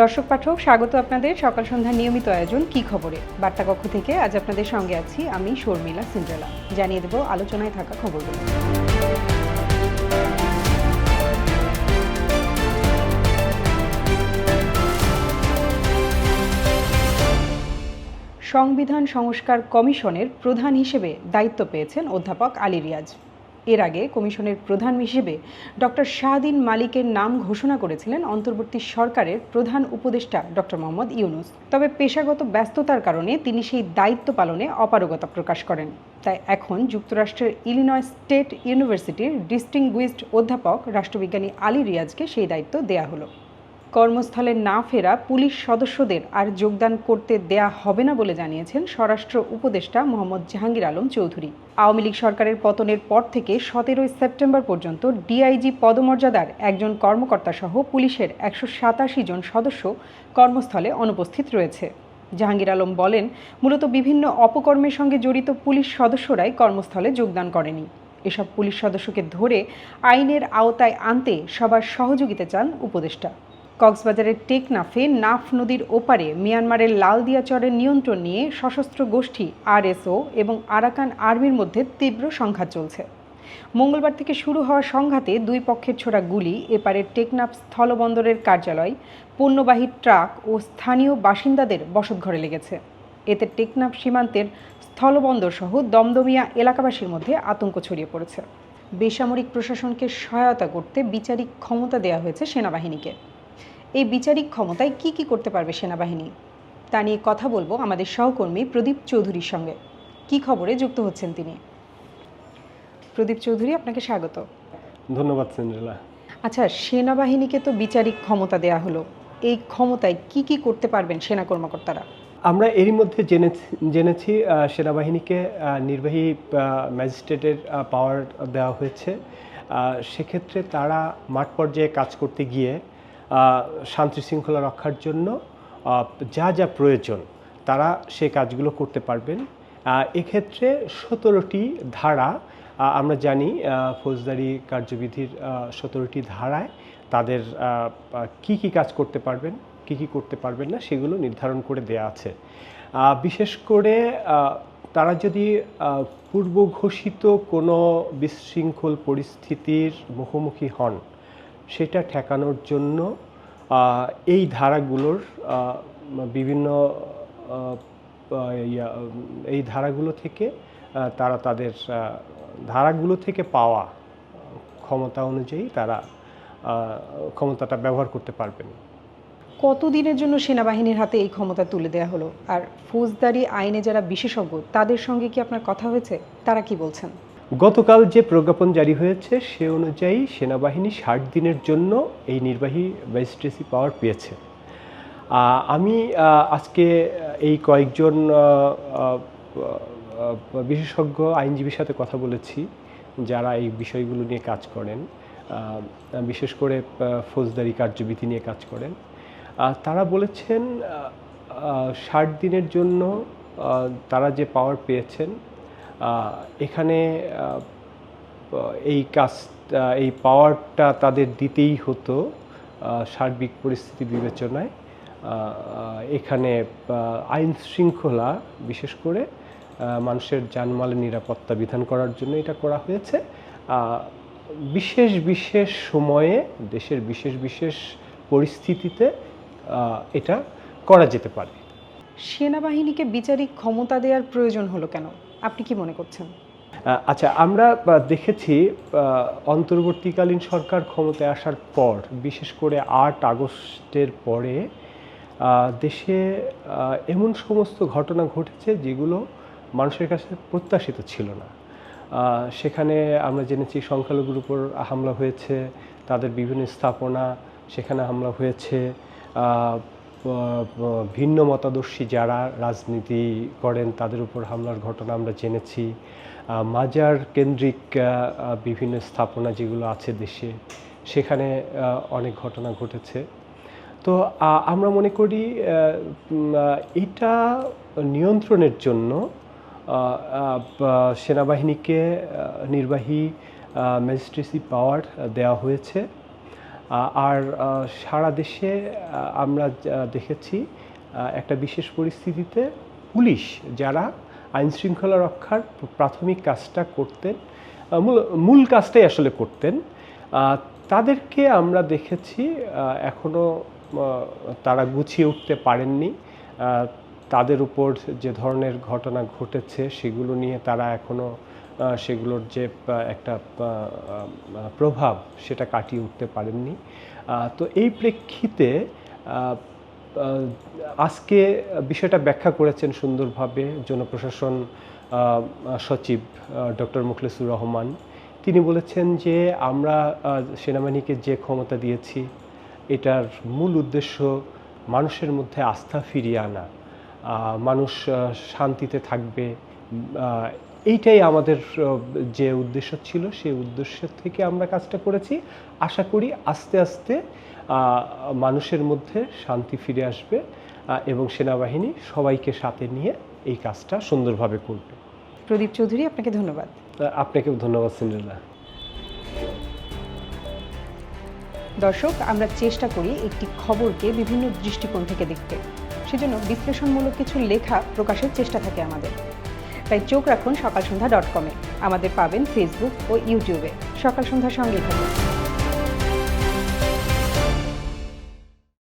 দর্শক পাঠক, স্বাগত আপনাদের সকাল সন্ধ্যার নিয়মিত আয়োজন কি খবরে? বার্তা কক্ষ থেকে আজ আপনাদের সঙ্গে আছি আমি শর্মিলা সিন্ড্রেলা জানিয়ে দেব আলোচনায় থাকা খবরগুলো। সংবিধান সংস্কার কমিশনের প্রধান হিসেবে দায়িত্ব পেয়েছেন অধ্যাপক আলী রিয়াজ। এর আগে কমিশনের প্রধান হিসেবে ডক্টর শাহদিন মালিকের নাম ঘোষণা করেছিলেন অন্তর্বর্তী সরকারের প্রধান উপদেষ্টা ডক্টর মোহাম্মদ ইউনুস। তবে পেশাগত ব্যস্ততার কারণে তিনি সেই দায়িত্ব পালনে অপারগতা প্রকাশ করেন। তাই এখন যুক্তরাষ্ট্রের ইলিনয় স্টেট ইউনিভার্সিটির ডিস্টিংগুইজড অধ্যাপক রাষ্ট্রবিজ্ঞানী আলী রিয়াজকে সেই দায়িত্ব দেয়া হলো। কর্মস্থলে না ফেরা পুলিশ সদস্যদের আর যোগদান করতে দেয়া হবে না বলে জানিয়েছেন স্বরাষ্ট্র উপদেষ্টা মোহাম্মদ জাহাঙ্গীর আলম চৌধুরী। আওয়ামী লীগ সরকারের পতনের পর থেকে সতেরোই সেপ্টেম্বর পর্যন্ত ডিআইজি পদমর্যাদার একজন কর্মকর্তা সহ পুলিশের একশো সাতাশি জন সদস্য কর্মস্থলে অনুপস্থিত রয়েছে। জাহাঙ্গীর আলম বলেন, মূলত বিভিন্ন অপকর্মের সঙ্গে জড়িত পুলিশ সদস্যরাই কর্মস্থলে যোগদান করেনি। এসব পুলিশ সদস্যকে ধরে আইনের আওতায় আনতে সবার সহযোগিতা চান উপদেষ্টা। কক্সবাজারের টেকনাফে নাফ নদীর ওপারে মিয়ানমারের লালদিয়াচরের নিয়ন্ত্রণ নিয়ে সশস্ত্র গোষ্ঠী আরএসও এবং আরাকান আর্মির মধ্যে তীব্র সংঘাত চলছে। মঙ্গলবার থেকে শুরু হওয়া সংঘাতে দুই পক্ষের ছোড়া গুলি এপারের টেকনাফ স্থলবন্দরের কার্যালয়, পণ্যবাহী ট্রাক ও স্থানীয় বাসিন্দাদের বসতঘরে লেগেছে। এতে টেকনাফ সীমান্তের স্থলবন্দর সহ দমদমিয়া এলাকাবাসীর মধ্যে আতঙ্ক ছড়িয়ে পড়েছে। বেসামরিক প্রশাসনকে সহায়তা করতে বিচারিক ক্ষমতা দেওয়া হয়েছে সেনাবাহিনীকে। এই বিচারিক ক্ষমতায় কি কি করতে পারবে সেনাবাহিনী? তা নিয়ে কথা বলব আমাদের সহকর্মী প্রদীপ চৌধুরীর সঙ্গে। কি খবরে যুক্ত হচ্ছেন তিনি? প্রদীপ চৌধুরী আপনাকে স্বাগত। ধন্যবাদ সেন্দ্রিলা আচ্ছা সেনাবাহিনীকে তো বিচারিক ক্ষমতা দেয়া হলো। এই ক্ষমতায় কি কি করতে পারবেন সেনা কর্মকর্তারা? আমরা এরই মধ্যে জেনেছি জেনেছি সেনাবাহিনীকে নির্বাহী ম্যাজিস্ট্রেটের পাওয়ার দেওয়া হয়েছে। সেক্ষেত্রে তারা মাঠ পর্যায়ে কাজ করতে গিয়ে শান্তি শৃঙ্খলা রক্ষার জন্য যা যা প্রয়োজন, তারা সে কাজগুলো করতে পারবেন। এক্ষেত্রে সতেরোটি ধারা আমরা জানি ফৌজদারি কার্যবিধির সতেরোটি ধারায় তাদের কি কি কাজ করতে পারবেন, কি কি করতে পারবেন না, সেগুলো নির্ধারণ করে দেয়া আছে। বিশেষ করে তারা যদি পূর্ব ঘোষিত কোনো বিশৃঙ্খল পরিস্থিতির মুখোমুখি হন সেটা ঠেকানোর জন্য এই ধারাগুলোর বিভিন্ন এই ধারাগুলো থেকে তারা তাদের ধারাগুলো থেকে পাওয়া ক্ষমতা অনুযায়ী তারা ক্ষমতাটা ব্যবহার করতে পারবেন। কতদিনের জন্য সেনাবাহিনীর হাতে এই ক্ষমতা তুলে দেওয়া হলো? আর ফৌজদারি আইনে যারা বিশেষজ্ঞ, তাদের সঙ্গে কি আপনার কথা হয়েছে? তারা কি বলছেন? গতকাল যে প্রজ্ঞাপন জারি হয়েছে, সে অনুযায়ী সেনাবাহিনী ষাট দিনের জন্য এই নির্বাহী ম্যাজিস্ট্রেসি পাওয়ার পেয়েছে। আমি আজকে এই কয়েকজন বিশেষজ্ঞ আইনজীবীর সাথে কথা বলেছি, যারা এই বিষয়গুলো নিয়ে কাজ করেন। বিশেষ করে ফৌজদারি কার্যবিধি নিয়ে কাজ করেন। তারা বলেছেন ষাট দিনের জন্য তারা যে পাওয়ার পেয়েছেন এখানে এই কাজ এই পাওয়ারটা তাদের দিতেই হতো সার্বিক পরিস্থিতি বিবেচনায়। এখানে আইন শৃঙ্খলা বিশেষ করে মানুষের জানমালের নিরাপত্তা বিধান করার জন্য এটা করা হয়েছে। বিশেষ বিশেষ সময়ে, দেশের বিশেষ বিশেষ পরিস্থিতিতে এটা করা যেতে পারে। সেনাবাহিনীকে বিচারিক ক্ষমতা দেওয়ার প্রয়োজন হলো কেন? আপনি কি মনে করছেন? আচ্ছা আমরা দেখেছি অন্তর্বর্তীকালীন সরকার ক্ষমতায় আসার পর, বিশেষ করে আট আগস্টের পরে দেশে এমন সমস্ত ঘটনা ঘটেছে যেগুলো মানুষের কাছে প্রত্যাশিত ছিল না। সেখানে আমরা জেনেছি সংখ্যালঘুর উপর হামলা হয়েছে, তাদের বিভিন্ন স্থাপনা সেখানে হামলা হয়েছে ভিন্ন মতাদর্শী যারা রাজনীতি করেন, তাদের উপর হামলার ঘটনা আমরা জেনেছি। মাজার কেন্দ্রিক বিভিন্ন স্থাপনা যেগুলো আছে দেশে, সেখানে অনেক ঘটনা ঘটেছে। তো আমরা মনে করি এটা নিয়ন্ত্রণের জন্য সেনাবাহিনীকে নির্বাহী ম্যাজিস্ট্রেসি পাওয়ার দেওয়া হয়েছে। আর সারা দেশে আমরা দেখেছি একটা বিশেষ পরিস্থিতিতে পুলিশ যারা আইন শৃঙ্খলা রক্ষার প্রাথমিক কাজটা করতেন মূল কাজটাই আসলে করতেন তাদেরকে আমরা দেখেছি আহ, এখনও তারা গুছিয়ে উঠতে পারেননি তাদের উপর যে ধরনের ঘটনা ঘটেছে সেগুলো নিয়ে তারা এখনও আহ, সেগুলোর যে একটা প্রভাব সেটা কাটিয়ে উঠতে পারেননি। তো এই প্রেক্ষিতে আজকে বিষয়টা ব্যাখ্যা করেছেন সুন্দরভাবে জনপ্রশাসন সচিব ডক্টর মুখলেসুর রহমান। তিনি বলেছেন যে, আমরা সেনাবাহিনীকে যে ক্ষমতা দিয়েছি, এটার মূল উদ্দেশ্য মানুষের মধ্যে আস্থা ফিরিয়ে আনা। মানুষ শান্তিতে থাকবে এইটাই আমাদের যে উদ্দেশ্য ছিল সেই উদ্দেশ্য থেকে আমরা কাজটা করেছি। আশা করি আস্তে আস্তে মানুষের মধ্যে শান্তি ফিরে আসবে এবং সেনাবাহিনী সবাইকে সাথে নিয়ে এই কাজটা সুন্দরভাবে করবে। প্রদীপ চৌধুরী আপনাকে ধন্যবাদ। আপনাকেও ধন্যবাদ সিন্ড্রেলা। দর্শক আমরা চেষ্টা করি একটি খবরকে বিভিন্ন দৃষ্টিকোণ থেকে দেখতে। সেজন্য বিশ্লেষণমূলক কিছু লেখা প্রকাশের চেষ্টা থাকে আমাদের। তাই চোখ রাখুন সকাল সন্ধ্যা ডট কমে আমাদের পাবেন ফেসবুক ও ইউটিউবে সকাল সন্ধ্যার সঙ্গে থাকুন।